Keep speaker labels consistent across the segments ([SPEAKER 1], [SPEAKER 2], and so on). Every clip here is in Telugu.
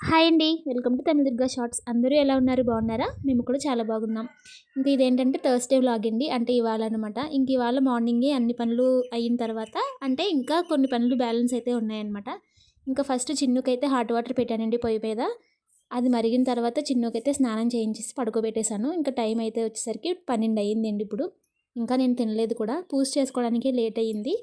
[SPEAKER 1] హాయ్ అండి. Welcome to Tamil shorts. అందరూ ఎలా ఉన్నారు? బాగున్నారా? మేము కూడా చాలా బాగున్నాం. ఇంకా ఇదేంటంటే థర్స్డే వ్లాగ్ అండి. అంటే ఇవాళ అనమాట ఇంక ఇవాళ మార్నింగే అన్ని పనులు అయిన తర్వాత అంటే ఇంకా కొన్ని పనులు బ్యాలెన్స్ అయితే ఉన్నాయన్నమాట. ఇంకా ఫస్ట్ చిన్నుకైతే హాట్ వాటర్ పెట్టానండి పొయ్యి మీద. అది మరిగిన తర్వాత చిన్నుకైతే స్నానం చేయించేసి పడుకోబెట్టేశాను. ఇంకా టైం అయితే వచ్చేసరికి పన్నెండు అయ్యిందండి ఇప్పుడు. ఇంకా నేను తినలేదు కూడా. పూజ చేసుకోవడానికి లేట్ అయ్యింది.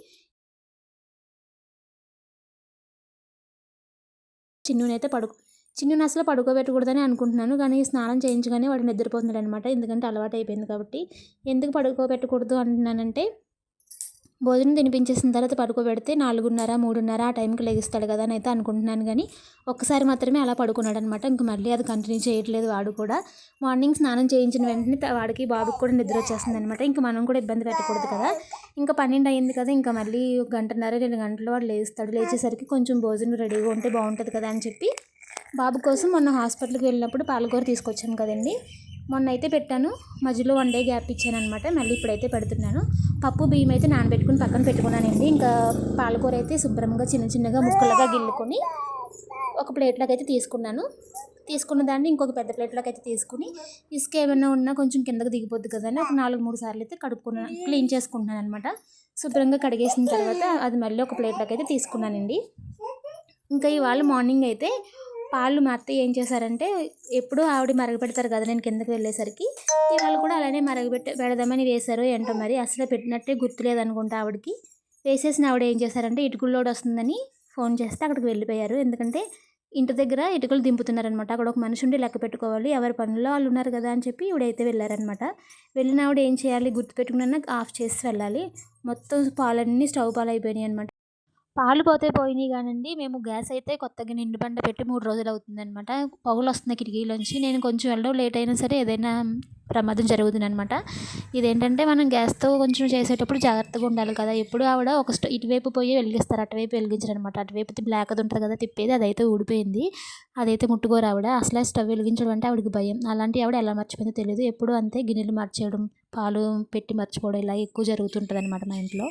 [SPEAKER 1] చిన్నునైతే పడుకు చిన్న అసలు పడుకోబెట్టకూడదని అనుకుంటున్నాను కానీ స్నానం చేయించగానే వాడు నిద్రపోతున్నాడు అనమాట ఎందుకంటే అలవాటు అయిపోయింది కాబట్టి. ఎందుకు పడుకోబెట్టకూడదు అంటున్నానంటే భోజనం తినిపించేసిన తర్వాత పడుకోబెడితే నాలుగున్నర మూడున్నర ఆ టైంకి లెగిస్తాడు కదా అని అయితే అనుకుంటున్నాను. కానీ ఒక్కసారి మాత్రమే అలా పడుకున్నాడు అనమాట ఇంక మళ్ళీ అది కంటిన్యూ చేయట్లేదు వాడు కూడా. మార్నింగ్ స్నానం చేయించిన వెంటనే వాడికి బాబుకి కూడా నిద్ర వచ్చేస్తుంది అనమాట ఇంకా మనం కూడా ఇబ్బంది పెట్టకూడదు కదా. ఇంకా పన్నెండు అయింది కదా ఇంకా మళ్ళీ గంటన్నర రెండు గంటలు వాడు లేస్తాడు. లేచేసరికి కొంచెం భోజనం రెడీగా ఉంటే బాగుంటుంది కదా అని చెప్పి బాబు కోసం మొన్న హాస్పిటల్కి వెళ్ళినప్పుడు పాలకూర తీసుకొచ్చాను కదండి. మొన్న అయితే పెట్టాను. మధ్యలో వన్ డే గ్యాప్ ఇచ్చాను అనమాట మళ్ళీ ఇప్పుడైతే పెడుతున్నాను. పప్పు బియ్యం అయితే నానబెట్టుకుని పక్కన పెట్టుకున్నానండి. ఇంకా పాలకూర అయితే శుభ్రంగా చిన్న చిన్నగా ముక్కలుగా గిల్లుకొని ఒక ప్లేట్లోకి అయితే తీసుకున్నాను. తీసుకున్న దాన్ని ఇంకొక పెద్ద ప్లేట్లోకి అయితే తీసుకుని ఇసుక ఏమైనా ఉన్నా కొంచెం కిందకు దిగిపోద్ది కదా ఒక నాలుగు మూడు సార్లు అయితే కడుక్కున్నాను క్లీన్ చేసుకుంటున్నాను అనమాట శుభ్రంగా కడిగేసిన తర్వాత అది మళ్ళీ ఒక ప్లేట్లోకి అయితే తీసుకున్నానండి. ఇంకా ఇవాళ మార్నింగ్ అయితే పాలు మా అత్తయ్య ఏం చేశారంటే ఎప్పుడు ఆవిడ మరగపెడతారు కదా నేను కిందకి వెళ్ళేసరికి ఇవాళ కూడా అలానే మరగబెట్ట పెడదామని వేశారు ఏంటో మరి అసలు పెట్టినట్టే గుర్తులేదనుకుంటా ఆవిడకి. వేసేసిన ఆవిడ ఏం చేశారంటే ఇటుకుల్లోడు వస్తుందని ఫోన్ చేస్తే అక్కడికి వెళ్ళిపోయారు. ఎందుకంటే ఇంటి దగ్గర ఇటుకలు దింపుతున్నారనమాట. అక్కడ ఒక మనిషి ఉండి లెక్క పెట్టుకోవాలి ఎవరి పనుల్లో వాళ్ళు ఉన్నారు కదా అని చెప్పి ఇవిడైతే వెళ్ళారనమాట. వెళ్ళిన ఆవిడ ఏం చేయాలి గుర్తు పెట్టుకున్నా ఆఫ్ చేసి వెళ్ళాలి. మొత్తం పాలన్నీ స్టవ్ పాలు అయిపోయినాయి అనమాట. పాలు పోతే పోయినాయి కానండి. మేము గ్యాస్ అయితే కొత్తగా నిండు బండ పెట్టి మూడు రోజులు అవుతుందనమాట పొగలు వస్తుంది కిటికీలోంచి. నేను కొంచెం వెళ్ళడం లేట్ అయినా సరే ఏదైనా ప్రమాదం జరుగుతుంది అనమాట ఇదేంటంటే మనం గ్యాస్తో కొంచెం చేసేటప్పుడు జాగ్రత్తగా ఉండాలి కదా. ఎప్పుడు ఆవిడ ఒక స్టవ్ ఇటువైపు పోయి వెలిగిస్తారు. అటువైపు వెలిగించారు అనమాట అటువైపు బ్లాక్ అది ఉంటుంది కదా. తిప్పేది అదైతే ఊడిపోయింది. అదైతే ముట్టుకోరు ఆవిడ. అసలే స్టవ్ వెలిగించడం అంటే ఆవిడకి భయం. అలాంటి ఆవిడ ఎలా మర్చిపోయిందో తెలియదు ఎప్పుడు అంతే గిన్నెలు మార్చేయడం పాలు పెట్టి మర్చిపోవడం ఇలా ఎక్కువ జరుగుతుంటుంది అనమాట మా ఇంట్లో.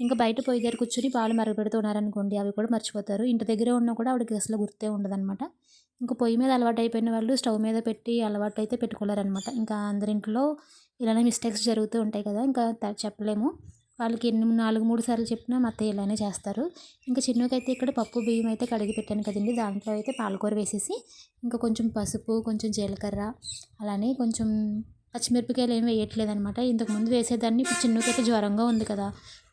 [SPEAKER 1] ఇంకా బయట పోయి దగ్గర కూర్చొని పాలు మరగపెడుతున్నారనుకోండి అవి కూడా మర్చిపోతారు. ఇంటి దగ్గర ఉన్నా కూడా ఆవిడకి అసలు గుర్తే ఉండదన్నమాట. ఇంకా పొయ్యి మీద అలవాటు అయిపోయిన వాళ్ళు స్టవ్ మీద పెట్టి అలవాటు అయితే పెట్టుకోలేరనమాట ఇంకా అందరింట్లో ఇలానే మిస్టేక్స్ జరుగుతూ ఉంటాయి కదా ఇంకా చెప్పలేము. వాళ్ళకి ఎన్ని నాలుగు మూడు సార్లు చెప్పినా మా అత్తయ్య ఇలానే చేస్తారు. ఇంకా చిన్నకైతే ఇక్కడ పప్పు బియ్యం అయితే కడిగి పెట్టాను కదండి. దాంట్లో అయితే పాలకూర వేసేసి ఇంకా కొంచెం పసుపు కొంచెం జీలకర్ర అలానే కొంచెం పచ్చిమిరపకాయలు ఏమి వేయట్లేదు అనమాట ఇంతకుముందు వేసేదాన్ని ఇప్పుడు చిన్నకైతే జ్వరంగా ఉంది కదా.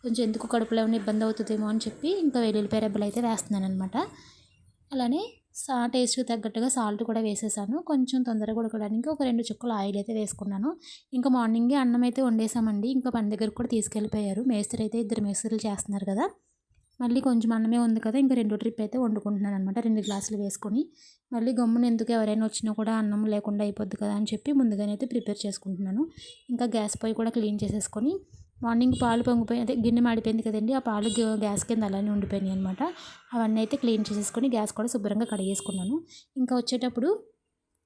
[SPEAKER 1] కొంచెం ఎందుకు కడుపులో ఏమైనా ఇబ్బంది అవుతుందేమో అని చెప్పి ఇంకా వెల్లుల్లిపాయ రెబ్బలు అయితే వేస్తున్నాను అనమాట అలానే సా టేస్ట్కి తగ్గట్టుగా సాల్ట్ కూడా వేసేసాను. కొంచెం తొందరగా ఉడకడానికి ఒక రెండు చుక్కలు ఆయిల్ అయితే వేసుకున్నాను. ఇంకా మార్నింగే అన్నం అయితే వండేసామండి. ఇంకా పని దగ్గరకు కూడా తీసుకెళ్ళిపోయారు. మేస్త్రి అయితే ఇద్దరు మేస్త్రీలు చేస్తున్నారు కదా. మళ్ళీ కొంచెం అన్నమే ఉంది కదా ఇంకా రెండు ట్రిప్ అయితే వండుకుంటున్నాను అనమాట రెండు గ్లాసులు వేసుకొని. మళ్ళీ గమ్మున ఎందుకు ఎవరైనా వచ్చినా కూడా అన్నం లేకుండా అయిపోద్ది కదా అని చెప్పి ముందుగానే అయితే ప్రిపేర్ చేసుకుంటున్నాను. ఇంకా గ్యాస్ పొయ్యి కూడా క్లీన్ చేసేసుకొని మార్నింగ్ పాలు పొంగిపోయి అదే గిన్నె మాడిపోయింది కదండి ఆ పాలు గ్యాస్ కింద అలానే ఉండిపోయినాయి అనమాట అవన్నీ అయితే క్లీన్ చేసేసుకొని గ్యాస్ కూడా శుభ్రంగా కడిగేసుకున్నాను. ఇంకా వచ్చేటప్పుడు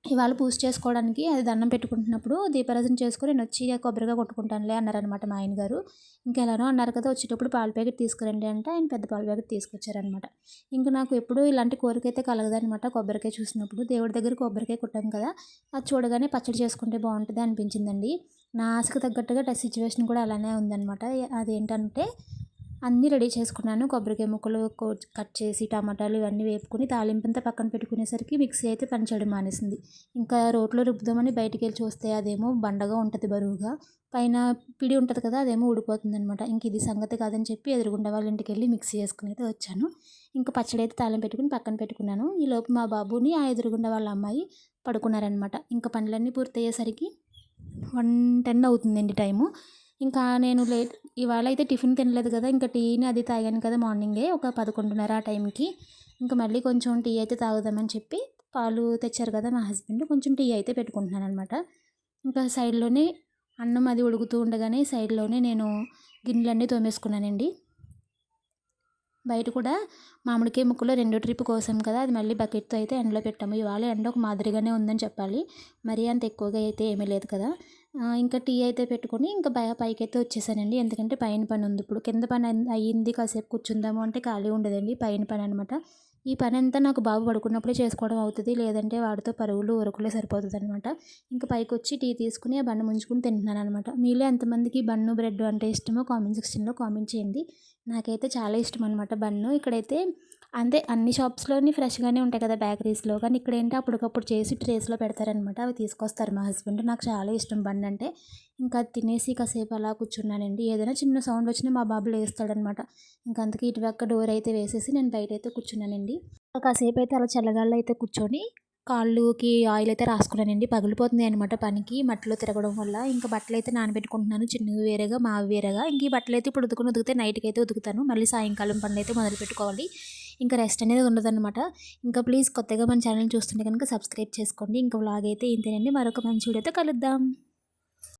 [SPEAKER 1] ఇవాళ పూజ చేసుకోవడానికి అది దండం పెట్టుకుంటున్నప్పుడు దీపారాధన చేసుకొని నేను వచ్చి కొబ్బరిగా కొట్టుకుంటానులే అన్నారనమాట మా ఆయన గారు. ఇంకా ఎలానో అన్నారు కదా వచ్చేటప్పుడు పాల ప్యాకెట్ తీసుకురండి అంటే ఆయన పెద్ద పాల ప్యాకెట్ తీసుకొచ్చారనమాట ఇంకా నాకు ఎప్పుడు ఇలాంటి కోరిక అయితే కలగదనమాట కొబ్బరికాయ చూసినప్పుడు. దేవుడి దగ్గర కొబ్బరికాయ కొట్టాం కదా అది చూడగానే పచ్చడి చేసుకుంటే బాగుంటుంది అనిపించిందండి. నా ఆశకు తగ్గట్టుగా సిచ్యువేషన్ కూడా అలానే ఉందన్నమాట. అదేంటంటే అన్నీ రెడీ చేసుకున్నాను. కొబ్బరికాయ ముక్కలు కట్ చేసి టమాటాలు ఇవన్నీ వేపుకుని తాలింపంతా పక్కన పెట్టుకునేసరికి మిక్సీ అయితే పనిచేయడం మానేసింది. ఇంకా రోట్లో రుబ్బుదామని బయటికి వెళ్ళి చూస్తే అదేమో బండగా ఉంటుంది బరువుగా. పైన పిడి ఉంటుంది కదా అదేమో ఊడిపోతుంది అనమాట ఇంక ఇది సంగతి కాదని చెప్పి ఎదురుగుండా వాళ్ళ ఇంటికి వెళ్ళి మిక్సీ చేసుకుని అయితే వచ్చాను. ఇంకా పచ్చడి అయితే తాళం పెట్టుకుని పక్కన పెట్టుకున్నాను. ఈ లోపు మా బాబుని ఆ ఎదురుగుండా వాళ్ళ అమ్మాయి పడుకున్నారనమాట ఇంకా పనులన్నీ పూర్తయ్యేసరికి వన్ టెన్ అవుతుందండి టైము. ఇంకా నేను లేట్ ఇవాళ అయితే టిఫిన్ తినలేదు కదా ఇంకా టీని అది తాగాను కదా మార్నింగే ఒక పదకొండున్నర ఆ టైంకి. ఇంకా మళ్ళీ కొంచెం టీ అయితే తాగుదామని చెప్పి పాలు తెచ్చారు కదా మా హస్బెండ్ కొంచెం టీ అయితే పెట్టుకుంటున్నాను అనమాట ఇంకా సైడ్లోనే అన్నం అది ఉడుకుతూ ఉండగానే సైడ్లోనే నేను గిన్నెలన్నీ తోమేసుకున్నానండి. బయట కూడా మామిడికాయ ముక్కలో రెండో ట్రిప్ కోసం కదా అది మళ్ళీ బకెట్తో అయితే ఎండలో పెట్టాము. ఇవాళ ఎండ ఒక మాదిరిగానే ఉందని చెప్పాలి. మరీ అంత ఎక్కువగా అయితే ఏమీ లేదు కదా. ఇంకా టీ అయితే పెట్టుకొని ఇంకా పైకి అయితే వచ్చేసానండి. ఎందుకంటే పైన పని ఉంది. ఇప్పుడు కింద పని అయ్యింది కాసేపు కూర్చుందాము అంటే ఖాళీ ఉండదండి. పైన పని అనమాట ఈ పని అంతా నాకు బాబు పడుకున్నప్పుడే చేసుకోవడం అవుతుంది. లేదంటే వాడితో పరుగులు ఉరుకులే సరిపోతుంది అనమాట ఇంకా పైకి వచ్చి టీ తీసుకుని ఆ బన్ను ముంచుకుని తింటున్నాను అనమాట మీలో ఎంతమందికి బన్ను బ్రెడ్ అంటే ఇష్టమో కామెంట్ సెక్షన్లో కామెంట్ చేయండి. నాకైతే చాలా ఇష్టం అనమాట బన్ను. ఇక్కడైతే అంతే అన్ని షాప్స్లోని ఫ్రెష్గానే ఉంటాయి కదా బేకరీస్లో. కానీ ఇక్కడ ఏంటి అప్పటికప్పుడు చేసి ట్రేస్లో పెడతారనమాట. అవి తీసుకొస్తారు మా హస్బెండ్. నాకు చాలా ఇష్టం బండి అంటే. ఇంకా అది తినేసి కాసేపు అలా కూర్చున్నానండి. ఏదైనా చిన్న సౌండ్ వచ్చినా మా బాబు లేస్తాడనమాట. ఇంకా అందుకే ఇటువక్క డోర్ అయితే వేసేసి నేను బయట అయితే కూర్చున్నానండి. కాసేపు అయితే అలా చల్లగాళ్ళు అయితే కూర్చొని కాళ్ళుకి ఆయిల్ అయితే రాసుకున్నానండి. పగిలిపోతుంది అనమాట పనికి మట్టిలో తిరగడం వల్ల. ఇంకా బట్టలు అయితే నానబెట్టుకుంటున్నాను. చిన్నవి వేరేగా మావి వేరేగా. ఇంక ఈ బట్టలు అయితే ఇప్పుడు ఉదుకుని ఉదికితే నైట్కి అయితే ఉతుకుతాను. మళ్ళీ సాయంకాలం పనులు అయితే మొదలు పెట్టుకోవాలి ఇంకా రెస్ట్ అనేది ఉండదన్నమాట. ఇంకా ప్లీజ్ కొత్తగా మన ఛానల్ చూస్తుంటే కనుక సబ్స్క్రైబ్ చేసుకోండి. ఇంకా వ్లాగ్ అయితే ఇంతేనండి. మరొక మంచి వీడియోతో కలుద్దాం.